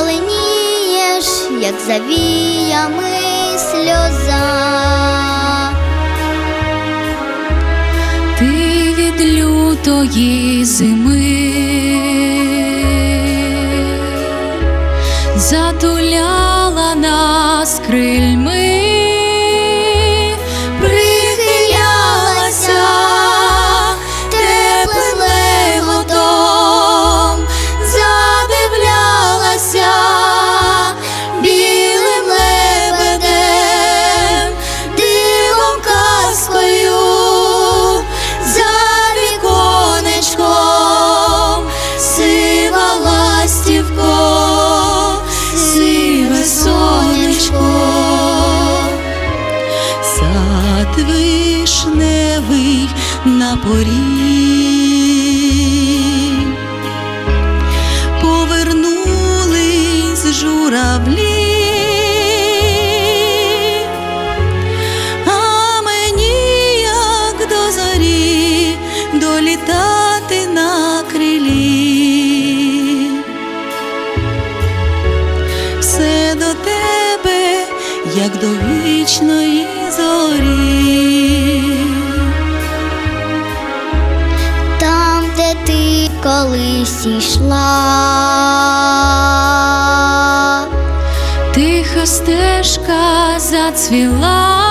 шаленієш, як завіями сльоза. Ти від лютої зими затуляла нас крильми. Сад вишневий на порі, повернулись журавлі, а мені, як до зорі, долітати на крилі. Все до тебе, як до вічної зорі. Там, де ти колись йшла, Тиха стежка зацвіла